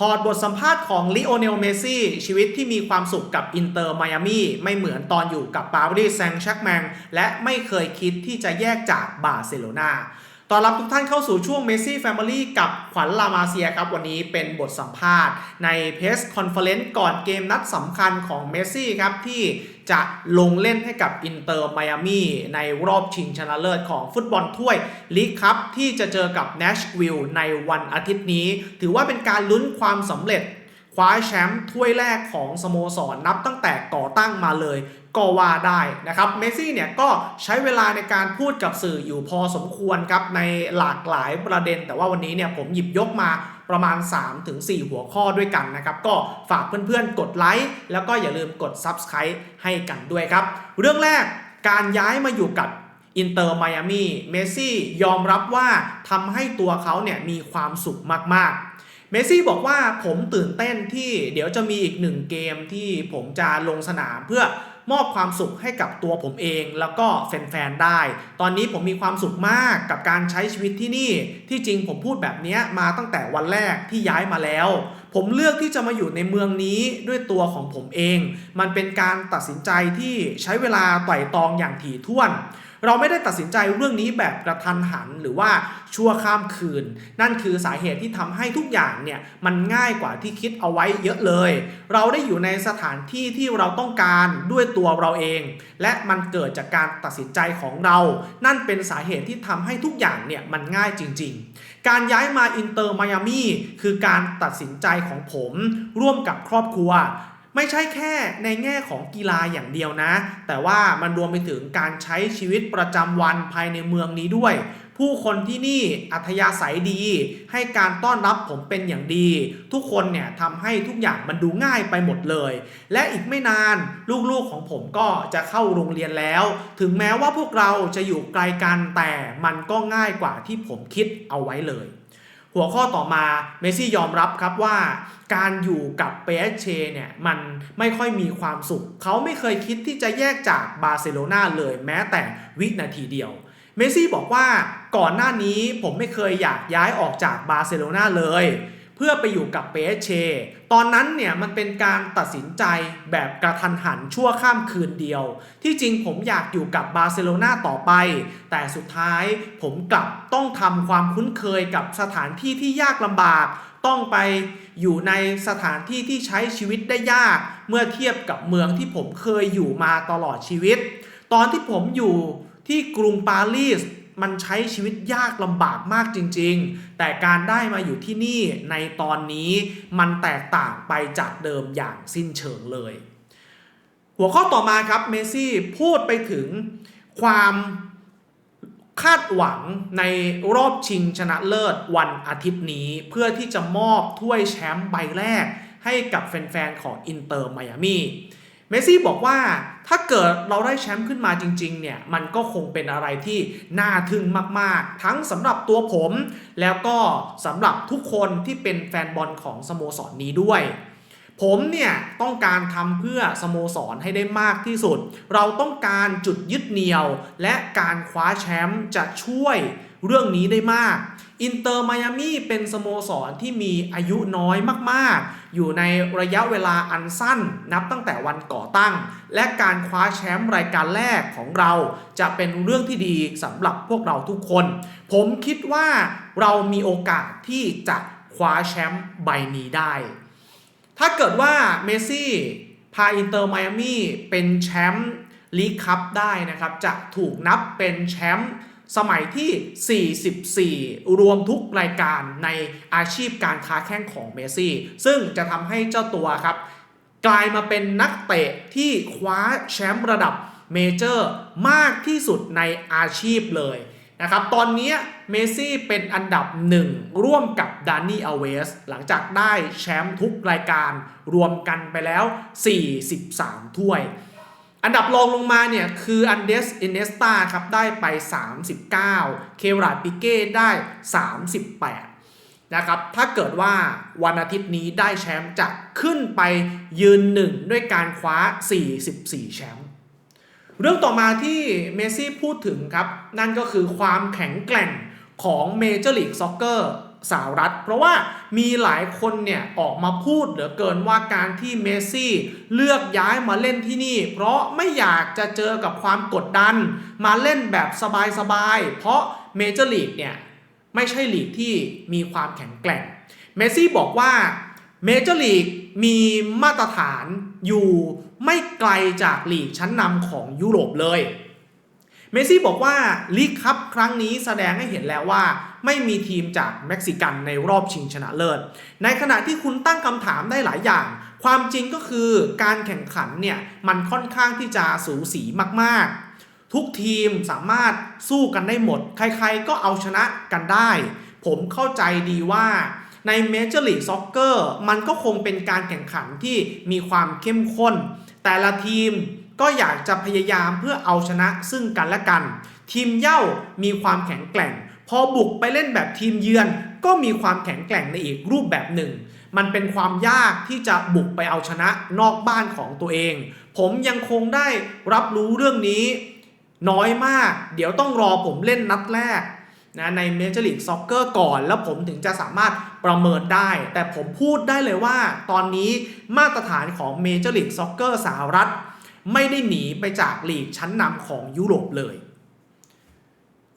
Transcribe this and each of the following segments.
ถอดบทสัมภาษณ์ของลิโอเนล เมซี่ ชีวิตที่มีความสุขกับอินเตอร์ไมอามีไม่เหมือนตอนอยู่กับปารีสแซงต์แชร์กแมงและไม่เคยคิดที่จะแยกจากบาร์เซโลนาตอนรับทุกท่านเข้าสู่ช่วงเมซี่แฟมิลี่กับขวัญลามาเซียครับ วันนี้เป็นบทสัมภาษณ์ในเพสคอนเฟอเรนซ์ก่อนเกมนัดสำคัญของเมซี่ครับที่ จะลงเล่นให้กับอินเตอร์ไมอามีในรอบชิงชนะเลิศของฟุตบอลถ้วยลีกคัพที่จะเจอกับเนชวิลล์ในวันอาทิตย์นี้ ถือว่าเป็นการลุ้นความสำเร็จคว้าแชมป์ถ้วยแรกของสโมสรนับตั้งแต่ก่อตั้งมาเลยก็ว่าได้นะครับเมซี่เนี่ยก็ใช้เวลาในการพูดกับสื่ออยู่พอสมควรครับในหลากหลายประเด็น แต่ว่าวันนี้เนี่ยผมหยิบยกมา ประมาณ 3-4 หัวข้อด้วยกันนะครับก็ฝากเพื่อนๆกดไลค์แล้วก็อย่าลืมกด Subscribe ให้กันด้วยครับ เรื่องแรกการย้ายมาอยู่กับอินเตอร์ไมอามีเมซี่ยอมรับว่าทำให้ตัวเขาเนี่ยมีความสุขมากๆ เมซี่บอกว่าผมตื่นเต้นที่เดี๋ยวจะมีอีกหนึ่งเกมที่ผมจะลงสนามเพื่อ มอบความสุขให้กับตัวผมเอง แล้วก็แฟนๆได้ ตอนนี้ผมมีความสุขมากกับการใช้ชีวิตที่นี่ ที่จริงผมพูดแบบนี้มาตั้งแต่วันแรกที่ย้ายมาแล้ว ผมเลือกที่จะมาอยู่ในเมืองนี้ด้วยตัวของผมเอง มันเป็นการตัดสินใจที่ใช้เวลาไต่ตองอย่างถี่ถ้วนเราไม่ได้ตัดสินใจเรื่องนี้แบบกระทันหันหรือว่าชั่วข้ามคืน นั่นคือสาเหตุที่ทำให้ทุกอย่างเนี่ยมันง่ายกว่าที่คิดเอาไว้เยอะเลย เราได้อยู่ในสถานที่ที่เราต้องการด้วยตัวเราเอง และมันเกิดจากการตัดสินใจของเรา นั่นเป็นสาเหตุที่ทำให้ทุกอย่างเนี่ยมันง่ายจริง ๆ การย้ายมาอินเตอร์ไมอามีคือการตัดสินใจของผม ร่วมกับครอบครัว ไม่ใช่แค่ในแง่ของกีฬาอย่างเดียวนะ แต่ว่ามันรวมไปถึงการใช้ชีวิตประจำวันภายในเมืองนี้ด้วย ผู้คนที่นี่อัธยาศัยดี ให้การต้อนรับผมเป็นอย่างดี ทุกคนเนี่ยทำให้ทุกอย่างมันดูง่ายไปหมดเลย และอีกไม่นานลูกๆของผมก็จะเข้าโรงเรียนแล้ว ถึงแม้ว่าพวกเราจะอยู่ไกลกันแต่มันก็ง่ายกว่าที่ผมคิดเอาไว้เลย หัวข้อต่อมาเมซี่ยอมรับครับว่าการอยู่กับเปเชเนี่ยมันไม่ค่อยมีความสุข เขาไม่เคยคิดที่จะแยกจากบาร์เซโลนาเลยแม้แต่วินาทีเดียว เมซี่บอกว่าก่อนหน้านี้ผมไม่เคยอยากย้ายออกจากบาร์เซโลนาเลย เพื่อไปอยู่กับเปเช ตอนนั้นเนี่ยมันเป็นการตัดสินใจแบบกระทันหันชั่วข้ามคืนเดียว ที่จริงผมอยากอยู่กับบาร์เซโลนาต่อไป แต่สุดท้ายผมกลับต้องทำความคุ้นเคยกับสถานที่ที่ยากลำบาก ต้องไปอยู่ในสถานที่ที่ใช้ชีวิตได้ยาก เมื่อเทียบกับเมืองที่ผมเคยอยู่มาตลอดชีวิต ตอนที่ผมอยู่ที่กรุงปารีส มันใช้ชีวิตยากลำบากมากจริง ๆ แต่การได้มาอยู่ที่นี่ในตอนนี้มันแตกต่างไปจากเดิมอย่างสิ้นเชิงเลย หัวข้อต่อมาครับเมซี่พูดไปถึงความคาดหวังในรอบชิงชนะเลิศวันอาทิตย์นี้ เพื่อที่จะมอบถ้วยแชมป์ใบแรกให้กับแฟนๆของอินเตอร์ไมอามี เมซี่บอกว่าถ้าเกิดเราได้แชมป์ขึ้นมาจริงๆเนี่ยมันก็คงเป็นอะไรที่น่าทึ่งมากๆ ทั้งสำหรับตัวผม แล้วก็สำหรับทุกคนที่เป็นแฟนบอลของสโมสรนนี้ด้วย ผมเนี่ยต้องการทำเพื่อสโมสรให้ได้มากที่สุด เราต้องการจุดยึดเหนี่ยว และการคว้าแชมป์จะช่วยเรื่องนี้ได้มาก อินเตอร์ไมอามีเป็นสโมสรที่มีอายุน้อยมากๆ อยู่ในระยะเวลาอันสั้นนับตั้งแต่วันก่อตั้ง และการคว้าแชมป์รายการแรกของเรา จะเป็นเรื่องที่ดีสำหรับพวกเราทุกคน ผมคิดว่าเรามีโอกาสที่จะคว้าแชมป์ใบนี้ได้ ถ้าเกิดว่าเมซี่พาอินเตอร์ไมอามีเป็นแชมป์ลีกคัพได้นะครับ จะถูกนับเป็นแชมป์ สมัยที่ 44 รวมทุกรายการในอาชีพการค้าแข่งของเมซี่ ซึ่งจะทำให้เจ้าตัวครับ กลายมาเป็นนักเตะที่คว้าแชมป์ระดับเมเจอร์มากที่สุดในอาชีพเลยนะครับ ตอนนี้เมซี่เป็นอันดับหนึ่งร่วมกับดานนี่อเวส หลังจากได้แชมป์ทุกรายการรวมกันไปแล้ว 43 ถ้วย อันดับรองลงมาเนี่ยคืออันเดสอินเนสตาครับได้ไป 39 เคราดปิเก้ได้ 38 นะครับ ถ้าเกิดว่าวันอาทิตย์นี้ได้แชมป์จะขึ้นไปยืนหนึ่งด้วยการคว้า 44 แชมป์เรื่องต่อมาที่เมซี่พูดถึงครับ นั่นก็คือความแข็งแกร่งของเมเจอร์ลีกซ็อกเกอร์ สหรัฐ เพราะว่ามีหลายคนเนี่ยออกมาพูดเหลือเกินว่าการที่เมสซี่เลือกย้ายมาเล่นที่นี่ เพราะไม่อยากจะเจอกับความกดดัน มาเล่นแบบสบายๆเพราะเมเจอร์ลีกเนี่ยไม่ใช่ลีกที่มีความแข็งแกร่งเมสซี่บอกว่าเมเจอร์ลีกมีมาตรฐานอยู่ไม่ไกลจากลีกชั้นนำของยุโรปเลย เมซี่บอกว่าลีกคัพครั้งนี้แสดงให้เห็นแล้วว่า ไม่มีทีมจากเม็กซิกันในรอบชิงชนะเลิศ ในขณะที่คุณตั้งคำถามได้หลายอย่าง ความจริงก็คือการแข่งขันเนี่ยมันค่อนข้างที่จะสูสีมากๆ ทุกทีมสามารถสู้กันได้หมด ใครๆก็เอาชนะกันได้ ผมเข้าใจดีว่าในเมเจอร์ลีกซ็อกเกอร์มันก็คงเป็นการแข่งขันที่มีความเข้มข้น แต่ละทีม ก็อยากจะพยายามเพื่อเอาชนะซึ่งกันและกัน ทีมเย่ามีความแข็งแกร่ง พอบุกไปเล่นแบบทีมเยือน ก็มีความแข็งแกร่งในอีกรูปแบบหนึ่ง มันเป็นความยากที่จะบุกไปเอาชนะนอกบ้านของตัวเอง ผมยังคงได้รับรู้เรื่องนี้ น้อยมาก เดี๋ยวต้องรอผมเล่นนัดแรกนะในเมเจอร์ลีกซ็อกเกอร์ก่อนแล้วผมถึงจะสามารถประเมินได้ แต่ผมพูดได้เลยว่า ตอนนี้มาตรฐานของเมเจอร์ลีกซ็อกเกอร์สหรัฐ ไม่ได้หนีไปจากลีกชั้นนำของยุโรปเลย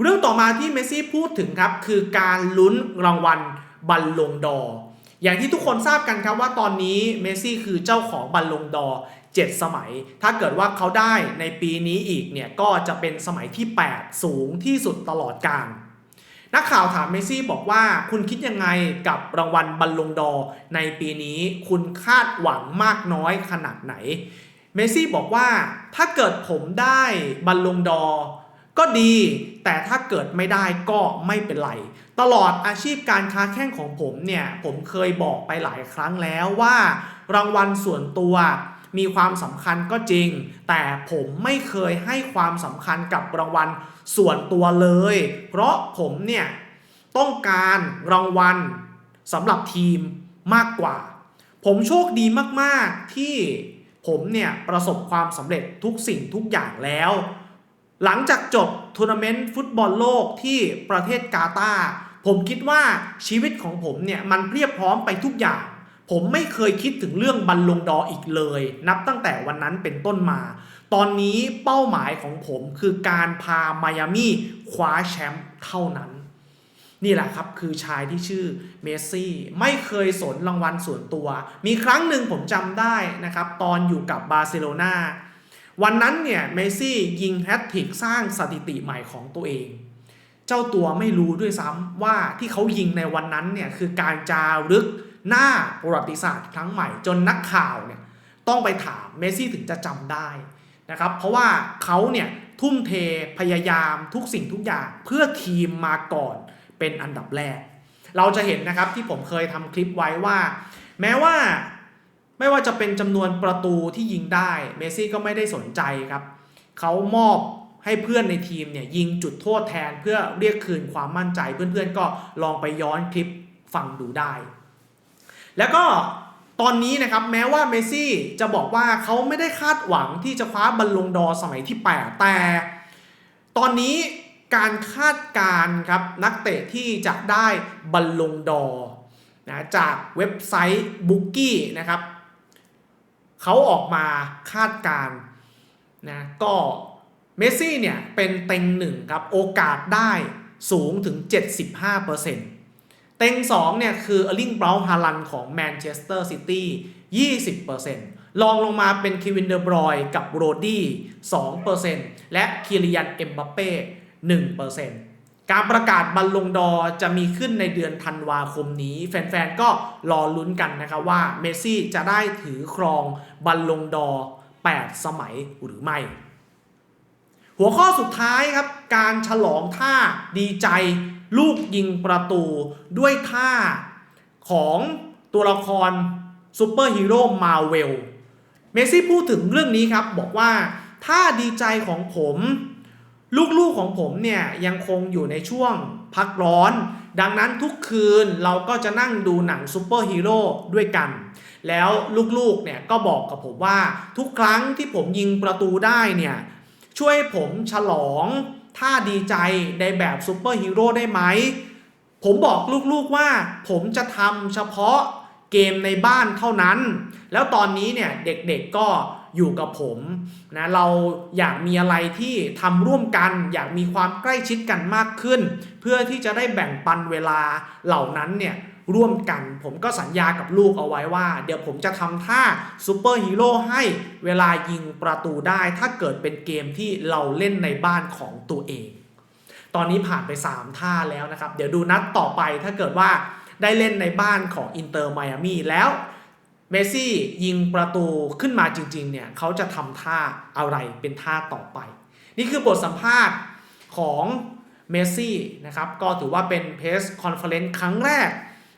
เรื่องต่อมาที่เมสซี่พูดถึงครับ คือการลุ้นรางวัลบัลลงดอ อย่างที่ทุกคนทราบกันครับว่าตอนนี้เมสซี่คือเจ้าของบัลลงดอ7 สมัย ถ้าเกิดว่าเขาได้ในปีนี้อีกเนี่ยก็จะเป็นสมัยที่ 8 สูงที่สุดตลอดกาลนักข่าวถามเมซี่บอกว่าคุณคิดยังไงกับรางวัลบัลลงดอในปีนี้ คุณคาดหวังมากน้อยขนาดไหน เมซี่บอกว่าถ้าเกิดผมได้บัลลงดอร์ก็ดี แต่ถ้าเกิดไม่ได้ก็ไม่เป็นไร ตลอดอาชีพการค้าแข่งของผมเนี่ย ผมเคยบอกไปหลายครั้งแล้วว่า รางวัลส่วนตัวมีความสำคัญก็จริง แต่ผมไม่เคยให้ความสำคัญกับรางวัลส่วนตัวเลย เพราะผมเนี่ยต้องการรางวัลสำหรับทีมมากกว่า ผมโชคดีมาก ๆ ที่ ผมเนี่ยประสบความสำเร็จทุกสิ่งทุกอย่างแล้ว หลังจากจบทัวร์นาเมนต์ฟุตบอลโลกที่ประเทศกาตาร์ผมคิดว่าชีวิตของผมเนี่ยมันเพียบพร้อมไปทุกอย่าง ผมไม่เคยคิดถึงเรื่องบัลลงดออีกเลย นับตั้งแต่วันนั้นเป็นต้นมา ตอนนี้เป้าหมายของผมคือการพาไมอามี่คว้าแชมป์เท่านั้น นี่แหละครับคือชายที่ชื่อเมสซี่ไม่เคยสนรางวัลส่วนตัว มีครั้งหนึ่งผมจำได้นะครับ ตอนอยู่กับบาร์เซโลนาวันนั้นเนี่ยเมสซี่ยิงแฮตทริกสร้างสถิติใหม่ของตัวเอง เจ้าตัวไม่รู้ด้วยซ้ำว่าที่เขายิงในวันนั้นเนี่ยคือการจารึกหน้าประวัติศาสตร์ครั้งใหม่ จนนักข่าวเนี่ยต้องไปถามเมสซี่ถึงจะจำได้นะครับเพราะว่าเขาเนี่ยทุ่มเทพยายามทุกสิ่งทุกอย่างเพื่อทีมมาก่อน เป็นอันดับแรก เราจะเห็นนะครับที่ผมเคยทำคลิปไว้ว่า แม้ว่าไม่ว่าจะเป็นจำนวนประตูที่ยิงได้เมซี่ก็ไม่ได้สนใจครับเขามอบให้เพื่อนในทีมเนี่ยยิงจุดโทษแทนเพื่อเรียกคืนความมั่นใจเพื่อนๆก็ลองไปย้อนคลิปฟังดูได้ แล้วก็ตอนนี้นะครับแม้ว่าเมซี่จะบอกว่าเขาไม่ได้คาดหวังที่จะคว้าบอลลงดอสมัยที่ 8 แต่ ตอนนี้ การคาดการณ์ครับนักเตะที่จะได้บอลลงดอนะจากเว็บไซต์บุ๊กกี้นะครับเขาออกมาคาดการณ์นะก็เมสซี่เนี่ยเป็นเต็งหนึ่งครับโอกาสได้สูงถึง 75%เต็ง2เนี่ยคืออลิงเบราฮาลันของแมนเชสเตอร์ซิตี้20%ลองลงมาเป็นคิวินเดอร์บรอยกับโรดี้2%และคิริยันเอ็มบัปเป้ 1%การประกาศบัลลงดอจะมีขึ้นในเดือนธันวาคมนี้ แฟนๆ ก็รอลุ้นกันนะครับว่าเมสซี่จะได้ถือครองบัลลงดอ 8 สมัยหรือไม่ หัวข้อสุดท้ายครับ การฉลองท่าดีใจลูกยิงประตูด้วยท่าของตัวละครซูเปอร์ฮีโร่มาเวล เมซี่พูดถึงเรื่องนี้ครับ บอกว่า ท่าดีใจของผม ลูกๆของผมเนี่ยยังคงอยู่ในช่วงพักร้อน ดังนั้นทุกคืนเราก็จะนั่งดูหนังซูเปอร์ฮีโร่ด้วยกัน แล้วลูกๆเนี่ยก็บอกกับผมว่าทุกครั้งที่ผมยิงประตูได้เนี่ยช่วยผมฉลองท่าดีใจในแบบซูเปอร์ฮีโร่ได้ไหม ผมบอกลูกๆว่าผมจะทำเฉพาะเกมในบ้านเท่านั้น แล้วตอนนี้เนี่ยเด็กๆก็ อยู่กับผมนะเราอยากมีอะไรที่ทำร่วมกัน อยากมีความใกล้ชิดกันมากขึ้น เพื่อที่จะได้แบ่งปันเวลาเหล่านั้นเนี่ยร่วมกัน ผมก็สัญญากับลูกเอาไว้ว่า เดี๋ยวผมจะทำท่าซูเปอร์ฮีโร่ให้เวลายิงประตูได้ถ้าเกิดเป็นเกมที่เราเล่นในบ้านของตัวเอง ตอนนี้ผ่านไป 3 ท่าแล้วนะครับ เดี๋ยวดูนัดต่อไปถ้าเกิดว่าได้เล่นในบ้านของอินเตอร์ไมอามีแล้ว เมสซี่ยิงประตูขึ้นมาจริง ๆ เนี่ยเขาจะทำท่าอะไรเป็นท่าต่อไป นี่คือบทสัมภาษณ์ของเมสซี่นะครับ ก็ถือว่าเป็นเพสคอนเฟอเรนซ์ครั้งแรก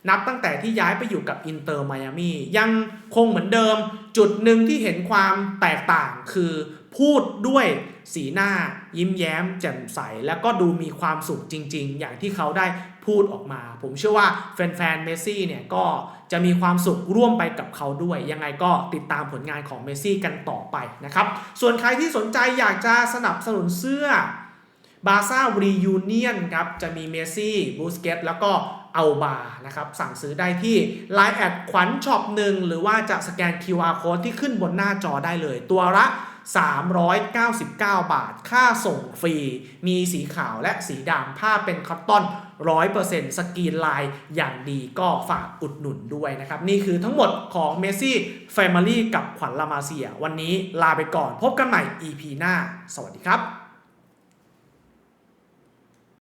นับตั้งแต่ที่ย้ายไปอยู่กับอินเตอร์ไมอามียังคงเหมือนเดิม จุดหนึ่งที่เห็นความแตกต่างคือพูดด้วย สีหน้ายิ้มแย้ม แจ่มใส แล้วก็ดูมีความสุขจริง ๆ อย่างที่เขาได้พูดออกมา ผมเชื่อว่าแฟนๆเมสซี่เนี่ยก็จะมีความสุขร่วมไปกับเขาด้วย ยังไงก็ติดตามผลงานของเมสซี่กันต่อไปนะครับ ส่วนใครที่สนใจอยากจะสนับสนุนเสื้อบาซ่ารียูเนียนครับ จะมีเมสซี่บูสเกตแล้วก็เอาบานะครับ สั่งซื้อได้ที่ Line แอดขวัญช็อปหนึ่งหรือว่าจะสแกน QR code ที่ขึ้นบนหน้าจอได้เลย ตัวละ 399 บาท ค่าส่งฟรี มีสีขาวและสีดำผ้าเป็นคอตตอน 100%สกรีนลายอย่างดีก็ฝากอุดหนุนด้วยนะครับ นี่คือทั้งหมดของเมซี่แฟมิลี่กับขวัญลามาเซีย วันนี้ลาไปก่อนพบกันใหม่ EP หน้า สวัสดีครับ